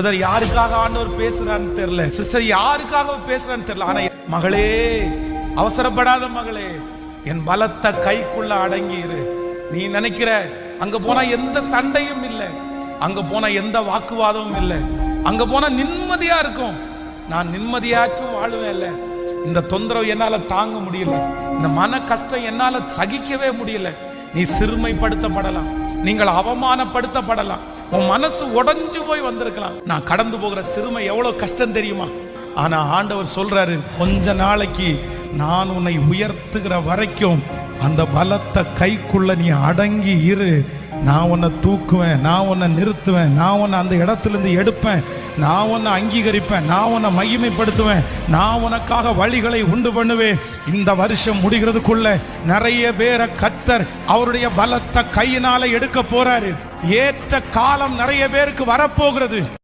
Brother யாருக்காக ஆண்டவர் பேசுறான்னு தெரியல. சிஸ்டர் யாருக்காக பேசுறான்னு தெரியல. ஆனா மகளே அவசரப்படாத மகளே என் பலத்த கைக்குள்ள அடங்கியிரு. நீ நினைக்கிற அங்க போனா எந்த சண்டையும் இல்லை. அங்க போனா எந்த வாக்குவாதமும் இல்லை. அங்க போனா நிம்மதியா இருக்கும். நான் நிம்மதியாச்சும் வாழுவேன்ல இந்த தொந்தரவு என்னால தாங்க முடியல. இந்த மன கஷ்டம் என்னால சகிக்கவே முடியல. நீ சிறுமைப்படுத்தப்படலாம். நீங்கள் அவமானப்படுத்தப்படலாம். உன் மனசு உடஞ்சு போய் வந்திருக்கலாம். நான் கடந்து போகிற சிறுமை எவ்வளோ கஷ்டம் தெரியுமா? ஆனா ஆண்டவர் சொல்றாரு கொஞ்ச நாளைக்கு நான் உன்னை உயர்த்துகிற வரைக்கும் அந்த பலத்த கைக்குள்ள நீ அடங்கி இரு. நான் உன்னை தூக்குவேன் நான் உன்னை நிறுத்துவேன் நான் உன்னை அந்த இடத்துலேருந்து எடுப்பேன் நான் உன்னை அங்கீகரிப்பேன் நான் உன்னை மகிமைப்படுத்துவேன் நான் உனக்காக வழிகளை உண்டு பண்ணுவேன். இந்த வருஷம் முடிகிறதுக்குள்ள நிறைய பேரை கத்தர் அவருடைய பலத்த கையினால எடுக்க போறாரு. ஏற்ற காலம் நிறைய பேருக்கு வரப்போகிறது.